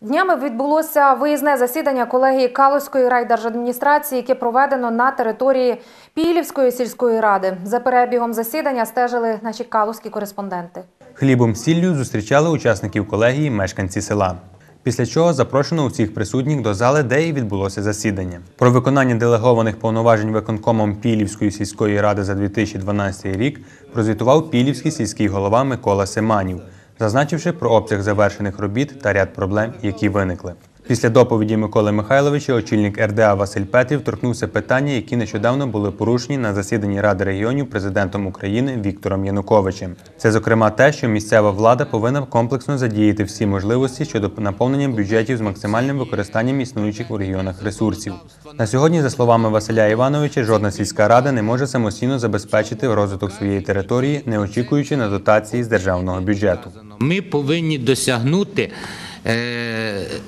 Днями відбулося виїзне засідання колегії Калузької райдержадміністрації, яке проведено на території Пілівської сільської ради. За перебігом засідання стежили наші калузькі кореспонденти. Хлібом сіллю зустрічали учасників колегії мешканці села. Після чого запрошено усіх присутніх до зали, де і відбулося засідання. Про виконання делегованих повноважень виконкомом Пілівської сільської ради за 2012 рік прозвітував Пілівський сільський голова Микола Семанів, зазначивши про обсяг завершених робіт та ряд проблем, які виникли. Після доповіді Миколи Михайловича очільник РДА Василь Петрів торкнувся питання, які нещодавно були порушені на засіданні Ради регіонів президентом України Віктором Януковичем. Це, зокрема, те, що місцева влада повинна комплексно задіяти всі можливості щодо наповнення бюджетів з максимальним використанням існуючих у регіонах ресурсів. На сьогодні, за словами Василя Івановича, жодна сільська рада не може самостійно забезпечити розвиток своєї території, не очікуючи на дотації з державного бюджету. Ми повинні досягнути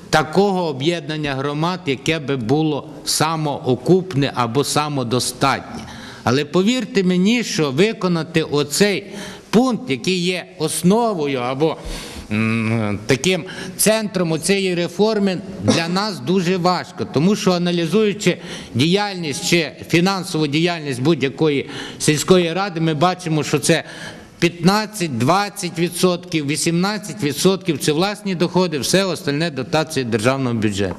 такого об'єднання громад, яке би було самоокупне або самодостатнє. Але повірте мені, що виконати оцей пункт, який є основою або таким центром цієї реформи, для нас дуже важко, тому що аналізуючи діяльність чи фінансову діяльність будь-якої сільської ради, ми бачимо, що це 15, 20%, 18% це власні доходи, все остальне дотації державного бюджету.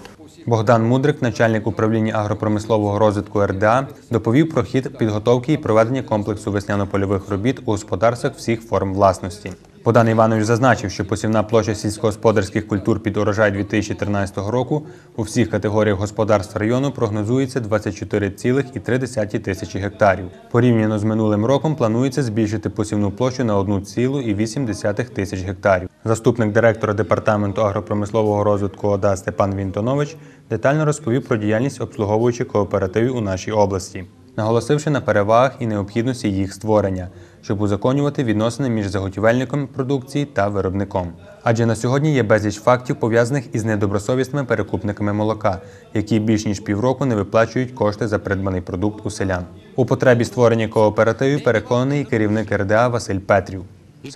Богдан Мудрик, начальник управління агропромислового розвитку РДА, доповів про хід підготовки і проведення комплексу весняно-польових робіт у господарствах всіх форм власності. Богдан Іванович зазначив, що посівна площа сільськогосподарських культур під урожай 2013 року у всіх категоріях господарств району прогнозується 24,3 тисячі гектарів. Порівняно з минулим роком планується збільшити посівну площу на 1,8 тисяч гектарів. Заступник директора департаменту агропромислового розвитку ОДА Степан Вінтонович детально розповів про діяльність обслуговуючих кооперативів у нашій області, наголосивши на перевагах і необхідності їх створення, щоб узаконювати відносини між заготівельником продукції та виробником. Адже на сьогодні є безліч фактів пов'язаних із недобросовісними перекупниками молока, які більш ніж півроку не виплачують кошти за придбаний продукт у селян. У потребі створення кооперативів переконаний керівник РДА Василь Петрів.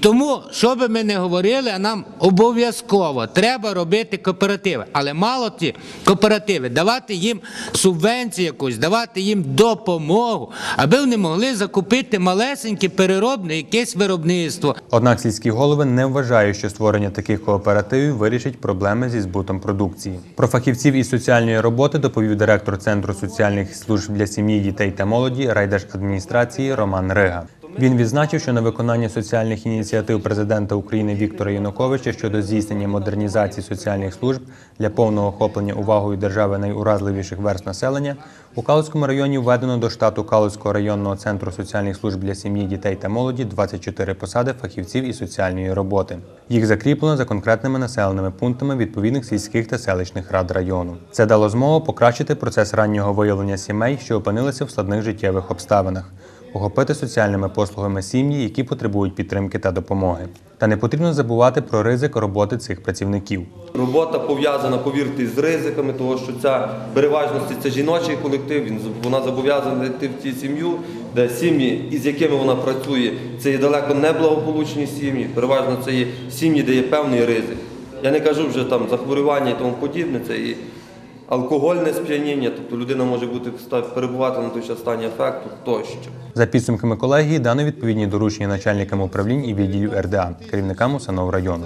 Тому, що би ми не говорили, нам обов'язково треба робити кооперативи. Але мало ті кооперативи, давати їм субвенцію якусь, давати їм допомогу, аби вони могли закупити малесеньке переробне якесь виробництво. Однак сільські голови не вважають, що створення таких кооперативів вирішить проблеми зі збутом продукції. Про фахівців із соціальної роботи доповів директор Центру соціальних служб для сім'ї, дітей та молоді райдержадміністрації Роман Рига. Він відзначив, що на виконання соціальних ініціатив президента України Віктора Януковича щодо здійснення модернізації соціальних служб для повного охоплення увагою держави найуразливіших верст населення у Калузькому районі введено до штату Калузького районного центру соціальних служб для сім'ї, дітей та молоді 24 посади фахівців із соціальної роботи. Їх закріплено за конкретними населеними пунктами відповідних сільських та селищних рад району. Це дало змогу покращити процес раннього виявлення сімей, що опинилися в складних життєвих обставинах охопити соціальними послугами сім'ї, які потребують підтримки та допомоги. Та не потрібно забувати про ризик роботи цих працівників. Робота пов'язана, повірте, з ризиками, того що ця переважності це жіночий колектив. Він вона зобов'язана йти в цю сім'ю, де сім'ї, із якими вона працює, це є далеко неблагополучні сім'ї. Переважно це є сім'ї, де є певний ризик. Я не кажу вже там захворювання і тому подібне. Це і алкогольне сп'яніння, тобто людина може бути перебувати на той час стані ефекту тощо. За підсумками колегії дано відповідні доручення начальникам управлінь і відділів РДА, керівникам установ району.